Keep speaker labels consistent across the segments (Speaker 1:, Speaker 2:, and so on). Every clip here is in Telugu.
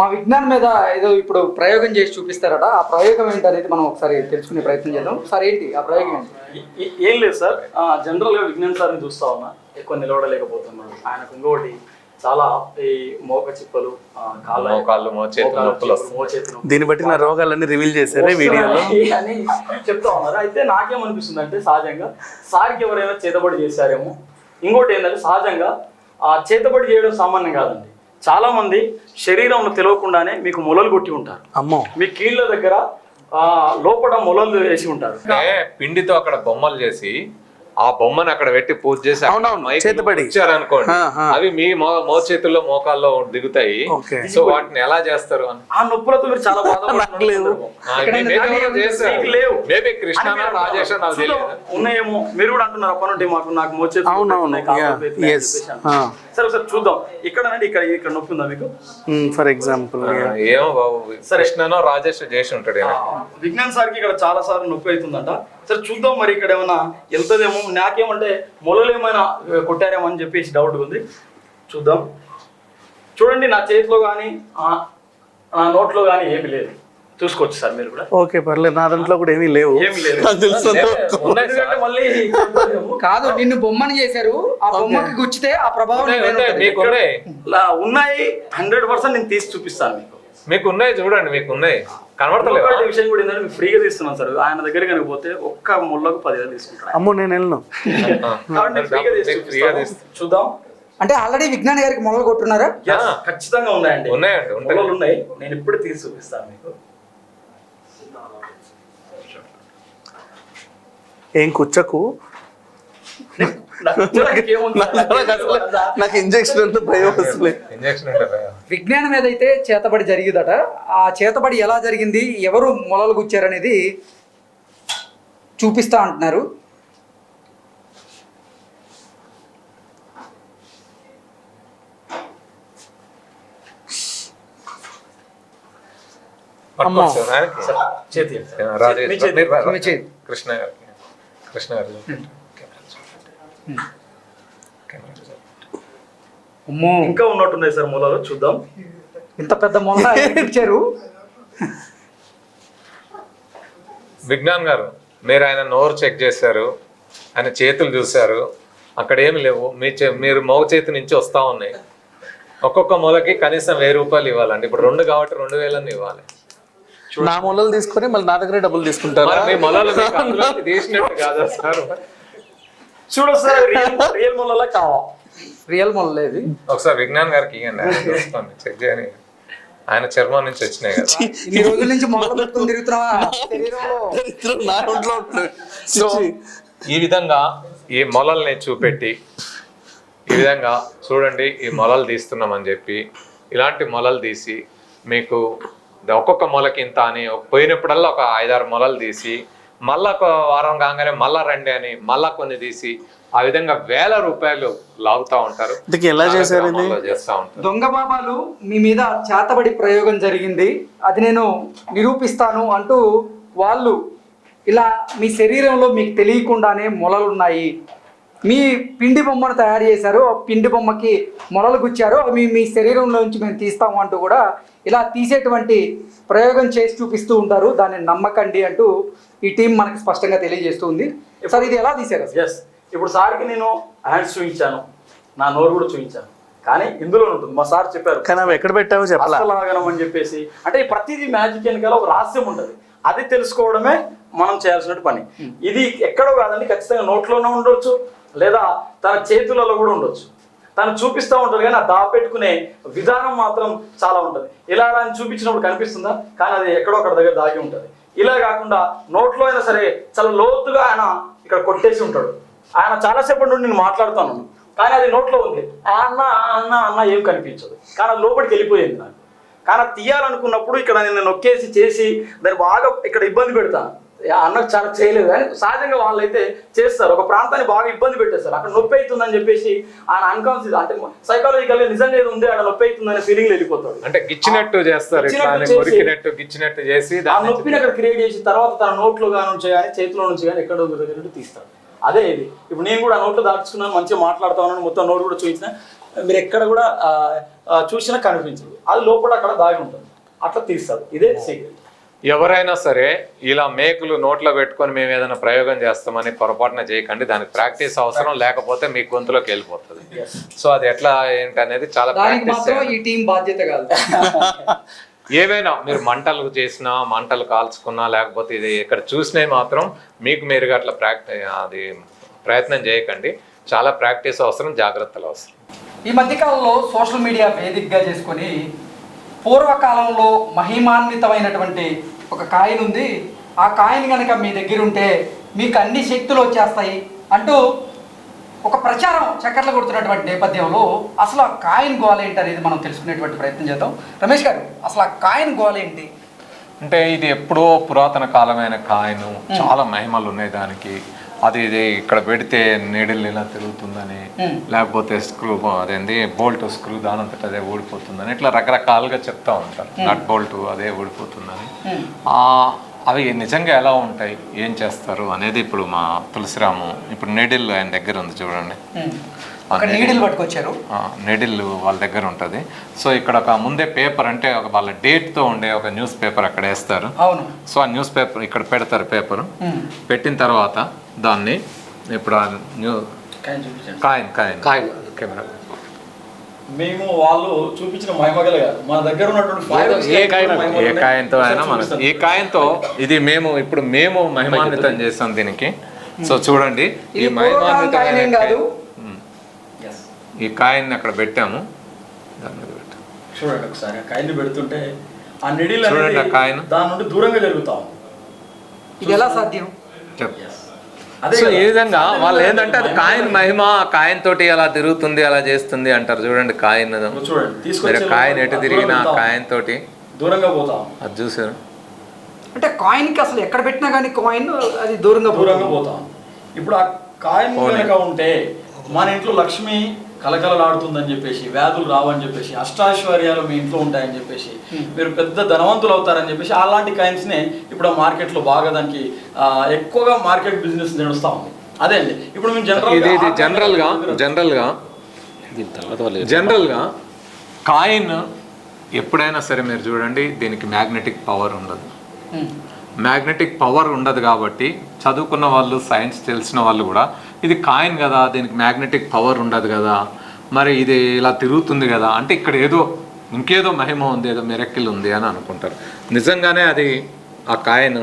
Speaker 1: మా విజ్ఞానం మీద ఏదో ఇప్పుడు ప్రయోగం చేసి చూపిస్తారట. ఆ ప్రయోగం ఏంటనేది మనం ఒకసారి తెలుసుకునే ప్రయత్నం చేద్దాం. సార్ ఏంటి ఆ ప్రయోగం ఏంటి?
Speaker 2: ఏ- లేదు సార్. ఆ, జనరల్గా విజ్ఞాన్ సార్ని చూస్తా ఉన్నా. ఎక్కువ నిలవడలేకపోతున్నాడు ఆయనకు ఇంకోటి చాలా ఈ మోక చిప్పలు ఆ, కాళ్ళ
Speaker 3: మోచేతులు.
Speaker 4: దీన్ని బట్టి నా రోగాలన్నీ రివీల్ చేశారు వీడియోలో.
Speaker 2: అని చెప్తా ఉన్నారు. అయితే నాకేమనిపిస్తుంది అంటే సహజంగా సార్కి ఎవరైనా చేతబడి చేశారేమో. ఇంకోటి ఏంటంటే సహజంగా ఆ చేతబడి చేయడం సామాన్యం కాదండి. చాలా మంది శరీరంలో తెలియకుండానే మీకు మొలలు కొట్టి ఉంటారు.
Speaker 4: అమ్మో.
Speaker 2: మీ కీళ్ళ దగ్గర ఆ, లోపల మొలలు వేసి ఉంటారు.
Speaker 3: పిండితో అక్కడ బొమ్మలు చేసి ఆ బొమ్మను అక్కడ పెట్టి పూజ చేసి
Speaker 4: ఆ, ఆ.
Speaker 3: అవి మీ మో- మోచేతుల్లో మోకాల్లో దిగుతాయి. సో వాటిని ఎలా చేస్తారు అని.
Speaker 2: ఆ నొప్పులతో మీరు చాలా.
Speaker 3: మేబీ కృష్ణ రాజేష్ నాకు తెలియదు.
Speaker 2: ఉన్నాయేమో. మీరు కూడా అంటున్నారు అప్పటి నుండి మాకు నాకు మోచే
Speaker 4: అవునవును, yeah, yes. ఆ.
Speaker 2: సరే ఒకసారి చూద్దాం. ఇక్కడ ఇక్కడ ఇక్కడ నొప్పి ఉందా మీకు?
Speaker 4: ఫర్ ఎగ్జాంపుల్
Speaker 3: ఆ, ఏమో బాబు. కృష్ణనో రాజేష్ చేసి ఉంటాడు.
Speaker 2: విజ్ఞాన్ సార్కి ఇక్కడ చాలా సార్లు నొప్పి అవుతుందంట. సరే చూద్దాం మరి ఇక్కడ ఏమైనా వెళ్తుందేమో. నాకేమంటే మొలలు ఏమైనా కొట్టారేమో అని చెప్పేసి డౌట్ ఉంది. చూద్దాం. చూడండి నా చేతిలో కానీ నా నోట్లో కానీ ఏమీ లేదు. చూసుకోవచ్చు సార్ మీరు కూడా.
Speaker 4: ఓకే పర్లేదు. నా దాంట్లో కూడా ఏమీ లేవు.
Speaker 2: మళ్ళీ.
Speaker 1: కాదు నిన్ను బొమ్మని చేశారు. ఆ బొమ్మకి గుచ్చితే ఆ ప్రభావం
Speaker 3: ఉన్నాయి.
Speaker 2: హండ్రెడ్ పర్సెంట్ నేను తీసి చూపిస్తాను మీకు.
Speaker 3: మీకు ఉన్నాయి చూడండి మీకు ఉన్నాయి
Speaker 2: విషయం కూడా ఏంటంటే ఫ్రీగా తీస్తున్నాను సార్. ఆయన దగ్గర కనుక పోతే ఒక్క ముళ్ళకు పదివేలు తీసుకుంటాను
Speaker 4: అమ్మో నేను వెళ్ళను.
Speaker 2: ఫ్రీగా. చూద్దాం.
Speaker 1: అంటే ఆల్రెడీ విజ్ఞాన్ గారికి మొదలు కొట్టున్నారా.
Speaker 2: ఖచ్చితంగా ఉన్నాయండి.
Speaker 3: ఉన్నాయండి,
Speaker 2: ఉన్నాయి. నేను ఇప్పుడు తీసి చూపిస్తాను మీకు.
Speaker 4: ఏం కుచ్చకు
Speaker 2: నాకు
Speaker 4: ఇంజక్షన్ అంతా భయం వస్తుంది
Speaker 3: ఇంజక్షన్ ఉంటుంది
Speaker 1: విజ్ఞానం మీద అయితే చేతబడి జరిగిందట ఆ చేతబడి ఎలా జరిగింది ఎవరు మొలలు గుచ్చారనేది చూపిస్తా అంటున్నారు.
Speaker 3: కృష్ణ కృష్ణ గారు చూడండి. కెమెరా చూడండి. కెమెరా చూడండి.
Speaker 1: అమ్మో
Speaker 2: ఇంకా ఉన్నట్టున్నాయి సార్ మూలాలు చూద్దాం.
Speaker 1: ఇంత పెద్ద మొల ఇచ్చారు?
Speaker 3: విజ్ఞాన్ గారు మీరు ఆయన నోరు చెక్ చేశారు ఆయన చేతులు చూశారు అక్కడ ఏమి లేవు. మీ చే- మీరు మగ చేతి నుంచి వస్తా ఉన్నాయి. ఒక్కొక్క మొలకి కనీసం వెయ్యి రూపాయలు ఇవ్వాలండి. ఇప్పుడు రెండు కాబట్టి రెండు వేలని ఇవ్వాలి.
Speaker 4: నా మొలలు తీసుకొని మళ్ళీ నా దగ్గరే డబ్బులు తీసుకుంటారా?
Speaker 3: మీ మొలలు మీకు అందులోకి తీసినట్టు కాదా సార్?
Speaker 2: చూడ సార్ రియల్ రియల్ మూలలో కావా?
Speaker 1: రియల్ మొల లేదు
Speaker 3: ఒకసారి విజ్ఞాన్ గారికి ఇవ్వండి చెక్ చేయని ఆయన చర్మం నుంచి వచ్చినాయి కదా.
Speaker 1: రోజుల నుంచి మొదలు పెట్టుకుని తిరుగుతున్నావా? శరీరంలో.
Speaker 4: దరిద్రం నా ఒంట్లో ఉంటుంది.
Speaker 3: సో ఈ విధంగా ఈ మొలల్ని చూపెట్టి ఈ విధంగా చూడండి ఈ మొలలు తీస్తున్నామని చెప్పి ఇలాంటి మొలలు తీసి మీకు ఒక్కొక్క మొలకి ఇంత అని పోయినప్పుడల్లా ఒక ఐదారు మొలలు తీసి మళ్ళా ఒక వారం కాగానే మళ్ళా రండి అని మళ్ళా కొన్ని తీసి ఆ విధంగా వేల రూపాయలు లాగుతా ఉంటారు.
Speaker 4: ఎలా చేశారు
Speaker 3: చేస్తా ఉంటారు.
Speaker 1: దొంగ బాబాలు మీ మీద చేతబడి ప్రయోగం జరిగింది. అది నేను నిరూపిస్తాను అంటూ వాళ్ళు ఇలా మీ శరీరంలో మీకు తెలియకుండానే మొలలు ఉన్నాయి మీ పిండి బొమ్మను తయారు చేశారు. ఆ పిండి బొమ్మకి మొలలు గుచ్చారు. అవి మీ మీ శరీరంలో నుంచి మేము తీస్తాము అంటూ కూడా ఇలా తీసేటువంటి ప్రయోగం చేసి చూపిస్తూ ఉంటారు. దాన్ని నమ్మకండి అంటూ ఈ టీం మనకి స్పష్టంగా తెలియజేస్తూ ఉంది. సార్ ఇది ఎలా తీశారు అసలు?
Speaker 2: ఎస్ ఇప్పుడు సార్కి నేను హ్యాండ్స్ చూపించాను. నా నోరు కూడా చూపించాను. కానీ ఇందులో ఉంటుంది. మా సార్ చెప్పారు.
Speaker 4: కానీ అవి ఎక్కడ పెట్టావో చెప్పాలా?
Speaker 2: అని చెప్పేసి. అంటే ప్రతిదీ మ్యాజిక్ వెనకాల ఒక రహస్యం ఉంటుంది. అది తెలుసుకోవడమే మనం చేయాల్సిన పని. ఇది ఎక్కడో కాదండి ఖచ్చితంగా నోట్లోనే ఉండొచ్చు. లేదా తన చేతులలో కూడా ఉండొచ్చు. తను చూపిస్తూ ఉంటాడు కానీ ఆ దాపెట్టుకునే విధానం మాత్రం చాలా ఉంటుంది. ఇలా అని చూపించినప్పుడు కనిపిస్తుందా? కానీ అది ఎక్కడో అక్కడ దగ్గర దాగి ఉంటుంది. ఇలా కాకుండా నోట్లో అయినా సరే చాలా లోతుగా ఆయన ఇక్కడ కొట్టేసి ఉంటాడు. ఆయన చాలాసేపటి నుండి నేను మాట్లాడుతాను. కానీ అది నోట్లో ఉంది. ఆ అన్న ఆ అన్న అన్న ఏం కనిపించదు. కానీ అది లోపలికి వెళ్ళిపోయింది నాకు. కానీ తీయాలనుకున్నప్పుడు ఇక్కడ నేను నొక్కేసి చేసి దాన్ని బాగా ఇక్కడ ఇబ్బంది పెడతాను. అన్నకు చాలా చేయలేదు. కానీ సహజంగా వాళ్ళైతే చేస్తారు. ఒక ప్రాంతాన్ని బాగా ఇబ్బంది పెట్టేస్తారు. అక్కడ నొప్పి అవుతుందని చెప్పేసి ఆయన అన్కాన్షియస్ అంటే సైకాలజికల్ నిజంగా ఇది ఉంది ఆడ నొప్పి అవుతుందనే ఫీలింగ్ వెళ్ళిపోతాడు.
Speaker 3: అంటే గిచ్చినట్టు చేస్తారు
Speaker 2: గిచ్చినట్టు చేసి-
Speaker 3: కొరికినట్టు గిచ్చినట్టు చేసి
Speaker 2: ఆ నొప్పిని అక్కడ క్రియేట్ చేసి తర్వాత తన నోట్లో నుంచి కానీ చేతిలో నుంచి కానీ ఎక్కడో దగ్గర తీస్తాడు. అదే ఇది. ఇప్పుడు నేను కూడా ఆ నోట్లో దాచుకున్నాను మంచిగా మాట్లాడుతా ఉన్నాను మొత్తం నోట్ కూడా చూపించిన. మీరు ఎక్కడ కూడా చూసినా కనిపించదు. అది లోపల అక్కడ దాగి ఉంటుంది. అట్లా తీస్తారు ఇదే సీక్రెట్
Speaker 3: ఎవరైనా సరే ఇలా మేకులు నోట్లో పెట్టుకొని మేము ఏదైనా ప్రయోగం చేస్తామని పొరపాటున చేయకండి. దానికి ప్రాక్టీస్ అవసరం లేకపోతే మీ గొంతులోకి వెళ్ళిపోతుంది. సో అది ఎట్లా ఏంటి అనేది చాలా ప్రాక్టీస్
Speaker 1: మాత్రం ఈ టీం బాధ్యత కాదు.
Speaker 3: ఏవైనా మీరు మంటలు చేసినా మంటలు కాల్చుకున్నా లేకపోతే ఇది ఇక్కడ చూసినవి మాత్రం మీకు మీరుగా అట్లా ప్రాక్టీ అది ప్రయత్నం చేయకండి. చాలా ప్రాక్టీస్ అవసరం జాగ్రత్తలు అవసరం.
Speaker 1: ఈ మధ్యకాలంలో సోషల్ మీడియా వేదికగా చేసుకొని పూర్వకాలంలో మహిమాన్వితమైనటువంటి ఒక కాయిన్ ఉంది. ఆ కాయిన్ కనుక మీ దగ్గర ఉంటే మీకు అన్ని శక్తులు వచ్చేస్తాయి అంటూ ఒక ప్రచారం చక్కర్లు కొడుతున్నటువంటి నేపథ్యంలో అసలు ఆ కాయిన్ గోల ఏంటి అనేది మనం తెలుసుకునేటువంటి ప్రయత్నం చేద్దాం. రమేష్ గారు అసలు ఆ కాయిన్ గోల ఏంటి?
Speaker 3: అంటే ఇది ఎప్పుడో పురాతన కాలమైన కాయను. చాలా మహిమలు ఉన్నాయి దానికి. అది ఇది ఇక్కడ పెడితే నీడిల్ ఇలా తిరుగుతుందని. లేకపోతే స్క్రూ అదేంది బోల్ట్ స్క్రూ దానంతట అదే ఊడిపోతుందని ఇట్లా రకరకాలుగా చెప్తా ఉంటారు. నట్ బోల్ట్ అదే ఊడిపోతుందని. అవి నిజంగా ఎలా ఉంటాయి? ఏం చేస్తారు? అనేది ఇప్పుడు మా తులసిరాము ఇప్పుడు నీడిల్ ఆయన దగ్గర ఉంది చూడండి.
Speaker 1: నీడిల్ పట్టుకొచ్చారు.
Speaker 3: నెడిల్ వాళ్ళ దగ్గర ఉంటుంది. సో ఇక్కడ ఒక ముందే పేపర్ అంటే ఒక వాళ్ళ డేట్తో ఉండే ఒక న్యూస్ పేపర్ అక్కడ వేస్తారు.
Speaker 1: అవును.
Speaker 3: సో ఆ న్యూస్ పేపర్ ఇక్కడ పెడతారు పేపర్. పెట్టిన తర్వాత దాన్ని ఇప్పుడు ఆ new coin coin
Speaker 4: coin.
Speaker 3: Camera.
Speaker 2: మేము వాళ్ళు చూపించిన మహిమగలు మన దగ్గర ఉన్నటువంటి
Speaker 4: ఏ
Speaker 2: మహిమలు
Speaker 3: ఏ. కాయంతో అయినా మనం కాయంతో ఇది మేము ఇప్పుడు మేము మహిమాన్వితం చేస్తాం దీనికి. సో చూడండి ఈ
Speaker 1: ఏం కాదు.
Speaker 3: ఈ కాయిన్ అక్కడ పెట్టాము. దాని మీద పెట్టాము
Speaker 2: చూడండి ఒకసారి ఆ కాయిన్ పెడుతుంటే ఆ నిడిల్
Speaker 3: చూడండి ఆ కాయిన్.
Speaker 2: దాని నుండి దూరంగా జరుగుతాం
Speaker 1: ఇది ఎలా సాధ్యం?
Speaker 3: సో. ఈ విధంగా వాళ్ళు ఏంటంటే అది. కాయిన్ మహిమ ఆ కాయిన్ తోటి అలా తిరుగుతుంది అలా చేస్తుంది అంటారు. చూడండి కాయిన్.
Speaker 2: చూడండి
Speaker 3: కాయిన్ ఎటు తిరిగినా కాయిన్ తోటి
Speaker 2: దూరంగా పోతాం
Speaker 3: అది చూసారు?
Speaker 1: అంటే కాయిన్కి అసలు ఎక్కడ పెట్టినా కానీ కాయిన్ అది దూరంగా
Speaker 2: దూరంగా. పోతాం ఇప్పుడు ఆ కాయిన్. కనుక ఉంటే మన ఇంట్లో లక్ష్మి కలకలలాడుతుందని చెప్పేసి వ్యాధులు రావని చెప్పేసి అష్టాశ్వర్యాలు మీ ఇంట్లో ఉంటాయని చెప్పేసి మీరు పెద్ద ధనవంతులు అవుతారని చెప్పేసి అలాంటి కాయిన్స్ నే ఇప్పుడు ఆ మార్కెట్లో బాగా దానికి ఎక్కువగా మార్కెట్ బిజినెస్ నడుస్తా ఉంది. అదే అండి. ఇప్పుడు మేము జనరల్
Speaker 3: ఇది ఇది జనరల్గా జనరల్గా
Speaker 4: దీని తర్వాత వాళ్ళు
Speaker 3: జనరల్గా కాయిన్ ఎప్పుడైనా సరే మీరు చూడండి దీనికి మ్యాగ్నెటిక్ పవర్ ఉండదు. మ్యాగ్నెటిక్ పవర్ ఉండదు కాబట్టి చదువుకున్న వాళ్ళు సైన్స్ తెలిసిన వాళ్ళు కూడా ఇది కాయిన్ కదా దీనికి మ్యాగ్నెటిక్ పవర్ ఉండదు కదా మరి ఇది ఇలా తిరుగుతుంది కదా అంటే ఇక్కడ ఏదో ఇంకేదో మహిమ ఉంది ఏదో మెరక్కిల్ ఉంది అని అనుకుంటారు. నిజంగానే అది ఆ కాయిన్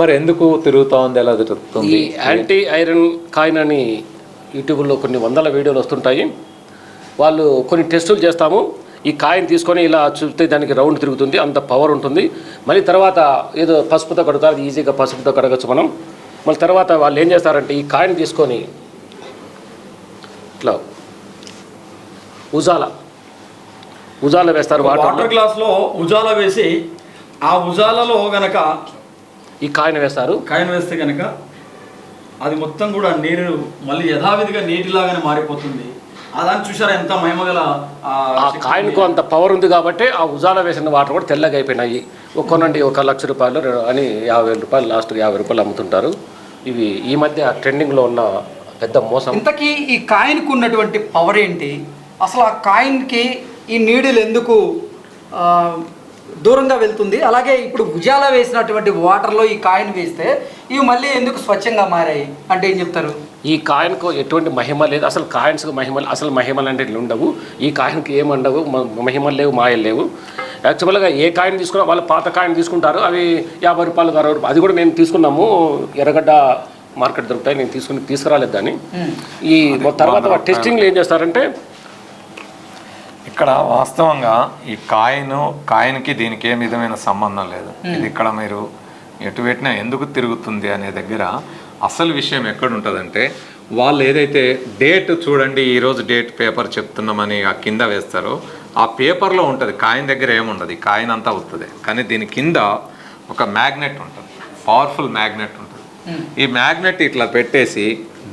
Speaker 3: మరి ఎందుకు తిరుగుతా ఉంది ఎలా తిరుగుతుంది?
Speaker 4: యాంటీ ఐరన్ కాయిన్ అని యూట్యూబ్లో కొన్ని వందల వీడియోలు వస్తుంటాయి. వాళ్ళు కొన్ని టెస్టులు చేస్తాము. ఈ కాయిన్ తీసుకొని ఇలా చూస్తే దానికి రౌండ్ తిరుగుతుంది అంత పవర్ ఉంటుంది. మళ్ళీ తర్వాత ఏదో పసుపుతో కడుగుతారు అది ఈజీగా పసుపుతో కడగచ్చు మనం. మళ్ళీ తర్వాత వాళ్ళు ఏం చేస్తారంటే ఈ కాయిన్ తీసుకొని ఇట్లా ఉజాల ఉజాల వేస్తారు
Speaker 2: వాటర్
Speaker 4: వాటర్
Speaker 2: గ్లాస్లో ఉజాల వేసి ఆ ఉజాలలో గనక
Speaker 4: ఈ కాయిన్ వేస్తారు.
Speaker 2: కాయిన్ వేస్తే గనక అది మొత్తం కూడా నీరు మళ్ళీ యథావిధిగా నీటిలాగానే మారిపోతుంది. ఆ దాన్ని చూసారా ఎంత మహిమగల ఆ
Speaker 4: కాయిన్కు అంత పవర్ ఉంది కాబట్టి ఆ ఉజాల వేసిన వాటర్ కూడా తెల్లగా అయిపోయినాయి. కొనండి ఒక లక్ష రూపాయలు అని యాభై రూపాయలు లాస్ట్ యాభై రూపాయలు అమ్ముతుంటారు. ఇవి ఈ మధ్య ట్రెండింగ్లో ఉన్న పెద్ద మోసం.
Speaker 1: ఇంతకీ ఈ కాయిన్కు ఉన్నటువంటి పవర్ ఏంటి? అసలు ఆ కాయిన్కి ఈ నీడిల్ ఎందుకు దూరంగా వెళ్తుంది? అలాగే ఇప్పుడు భుజాల వేసినటువంటి వాటర్లో ఈ కాయిన్ వేస్తే ఇవి మళ్ళీ ఎందుకు స్వచ్ఛంగా మారాయి? అంటే ఏం చెప్తారు?
Speaker 4: ఈ కాయిన్కు ఎటువంటి మహిమ లేదు. అసలు కాయిన్స్కి మహిమలు అసలు మహిమలు అంటే ఉండవు ఈ కాయిన్కి ఏమండవు? మ- మహిమలు లేవు మాయలు లేవు. యాక్చువల్గా ఏ కాయిన్ తీసుకున్నా వాళ్ళు పాత కాయిన్ తీసుకుంటారు. అవి యాభై రూపాయలు అరవై రూపాయలు అది కూడా మేము తీసుకున్నాము. ఎర్రగడ్డ మార్కెట్ దొరుకుతాయి నేను తీసుకుని తీసుకురాలేదు దాన్ని. ఈ తర్వాత టెస్టింగ్లు ఏం చేస్తారంటే
Speaker 3: ఇక్కడ వాస్తవంగా ఈ కాయిన్ కాయిన్కి దీనికి ఏ విధమైన సంబంధం లేదు. ఇది ఇక్కడ మీరు ఎటు పెట్టినా ఎందుకు తిరుగుతుంది అనే దగ్గర అసలు విషయం ఎక్కడ ఉంటుందంటే వాళ్ళు ఏదైతే డేట్ చూడండి ఈరోజు డేట్ పేపర్ చెప్తున్నామని ఆ కింద వేస్తారో ఆ పేపర్లో ఉంటుంది కాయిన్ దగ్గర ఏముండదు ఈ కాయిన్ అంతా అవుతుంది కానీ దీని కింద ఒక మ్యాగ్నెట్ ఉంటుంది పవర్ఫుల్ మ్యాగ్నెట్ ఉంటుంది. ఈ మ్యాగ్నెట్ ఇట్లా పెట్టేసి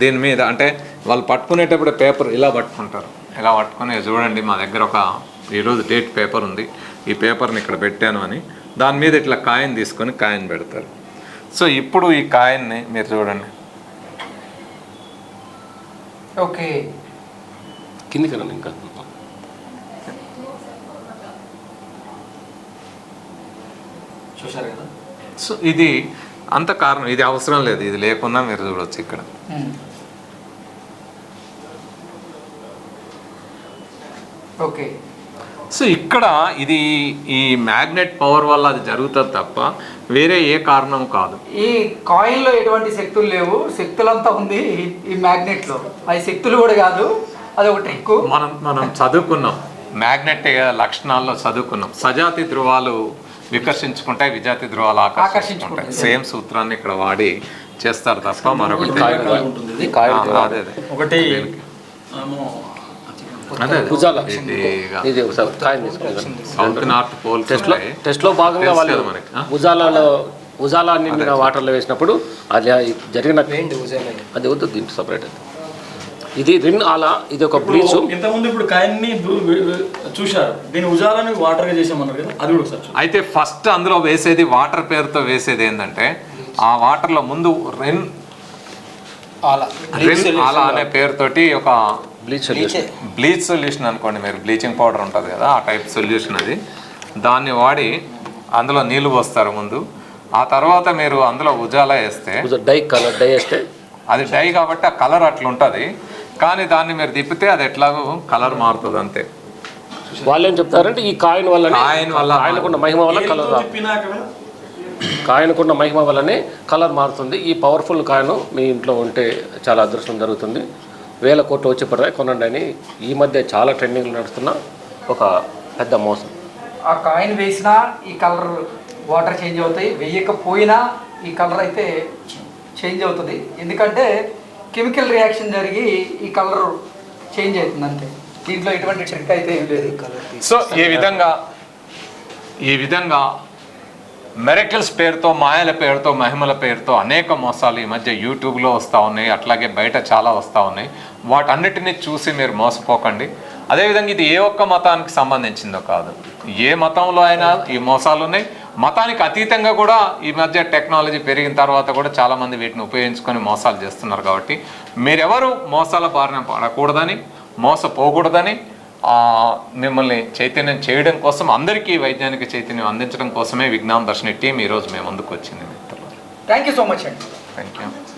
Speaker 3: దీని మీద అంటే వాళ్ళు పట్టుకునేటప్పుడు పేపర్ ఇలా పట్టుకుంటారు. ఇలా పట్టుకుని చూడండి మా దగ్గర ఒక ఈరోజు డేట్ పేపర్ ఉంది. ఈ పేపర్ని ఇక్కడ పెట్టాను అని. దాని మీద ఇట్లా కాయిన్ తీసుకొని కాయిన్ పెడతారు. సో ఇప్పుడు ఈ కాయిన్ని మీరు చూడండి.
Speaker 1: ఓకే.
Speaker 4: కిందికి రండి ఇంకా.
Speaker 2: చూశారు కదా?
Speaker 3: సో ఇది అంత కారణం ఇది అవసరం లేదు ఇది లేకున్నా మీరు చూడొచ్చు ఇక్కడ.
Speaker 1: ఓకే.
Speaker 3: సో ఇక్కడ ఇది ఈ మ్యాగ్నెట్ పవర్ వల్ల అది జరుగుతుంది తప్ప వేరే ఏ కారణం కాదు.
Speaker 1: ఈ కాయిన్లో ఎటువంటి శక్తులు లేవు శక్తులంతా ఉంది ఈ- మ్యాగ్నెట్లో. అవి శక్తులు కూడా కాదు అది ఒక ట్రిక్
Speaker 3: మనం మనం చదువుకున్నాం. మ్యాగ్నెట్ లక్షణాల్లో చదువుకున్నాం. సజాతి ధ్రువాలు వికర్షించుకుంటాయి విజాతి ధ్రువాలు ఆకర్షించుకుంటాయి. సేమ్ సూత్రాన్ని ఇక్కడ వాడి చేస్తారు తప్ప మరొకటి
Speaker 2: ఒకటి
Speaker 3: సౌత్ నార్త్ పోల్స్
Speaker 4: టెస్ట్లో భాగంగా వాళ్ళు
Speaker 3: మనకి,
Speaker 4: వాటర్లో వేసినప్పుడు అది జరిగిన అది వద్దు దీంట్లో సపరేట్ అది. ఇది రిన్ ఆలా ఇది ఒక బ్లీచ్.
Speaker 2: ఇంతకుముందు ఇప్పుడు కాయన్ని చూశారు. దీని ఉజాలని వాటర్గా చేసామన్నారు కదా అది కూడా ఒకసారి చూడండి.
Speaker 3: అయితే ఫస్ట్ అందులో వేసేది వాటర్ పేరుతో వేసేది ఏంటంటే ఆ వాటర్లో ముందు రెన్ రెన్ అలా అనే పేరుతోటి ఒక
Speaker 4: బ్లీచ్ సొల్యూషన్
Speaker 3: బ్లీచ్ సొల్యూషన్ అనుకోండి మీరు బ్లీచింగ్ పౌడర్ ఉంటుంది కదా ఆ టైప్ సొల్యూషన్ అది. దాన్ని వాడి అందులో నీళ్ళు పోస్తారు ముందు. ఆ తర్వాత మీరు అందులో ఉజాల వేస్తే
Speaker 4: డై కలర్ డై వేస్తే
Speaker 3: అది డై కాబట్టి ఆ కలర్ అట్లా ఉంటుంది కానీ దాన్ని మీరు తిప్పితే అది ఎట్లాగో కలర్ మారుతుంది అంతే.
Speaker 4: వాళ్ళు ఏం చెప్తారంటే ఈ కాయిన్ వల్ల
Speaker 3: కాయిన్ వల్ల
Speaker 4: కాయనకున్న మహిమ వల్ల కలర్ కాయనకున్న మహిమ వల్లనే కలర్ మారుతుంది. ఈ పవర్ఫుల్ కాయను మీ ఇంట్లో ఉంటే చాలా అదృష్టం జరుగుతుంది. వేల కోట్లు వచ్చి పడతాయి కొనండి అని ఈ మధ్య చాలా ట్రెండింగ్లు నడుస్తున్న ఒక పెద్ద మోసం.
Speaker 1: ఆ కాయిన్ వేసినా ఈ కలర్ వాటర్ చేంజ్ అవుతాయి. వేయకపోయినా ఈ కలర్ అయితే చేంజ్ అవుతుంది. ఎందుకంటే కెమికల్ రియాక్షన్ జరిగి ఈ కలర్ చేంజ్ అవుతుంది అంతే. దీంట్లో ఎటువంటి ట్రిక్ అయితే ఏం లేదు.
Speaker 3: సో ఈ విధంగా ఈ విధంగా మెరకిల్స్ పేరుతో మాయల పేరుతో మహిమల పేరుతో అనేక మోసాలు ఈ మధ్య యూట్యూబ్లో వస్తూ ఉన్నాయి అట్లాగే బయట చాలా వస్తూ ఉన్నాయి. వాటన్నిటిని చూసి మీరు మోసపోకండి. అదేవిధంగా ఇది ఏ ఒక్క మతానికి సంబంధించిందో కాదు. ఏ మతంలో అయినా ఈ మోసాలు ఉన్నాయి. మతానికి అతీతంగా కూడా ఈ మధ్య టెక్నాలజీ పెరిగిన తర్వాత కూడా చాలామంది వీటిని ఉపయోగించుకొని మోసాలు చేస్తున్నారు కాబట్టి మీరెవరు మోసాల బారిన పడకూడదని మోసపోకూడదని మిమ్మల్ని చైతన్యం చేయడం కోసం అందరికీ వైజ్ఞానిక చైతన్యం అందించడం కోసమే విజ్ఞాన దర్శిని టీం ఈరోజు మేము ముందుకు వచ్చింది.
Speaker 1: థ్యాంక్ యూ సో మచ్ అండి
Speaker 3: థ్యాంక్ యూ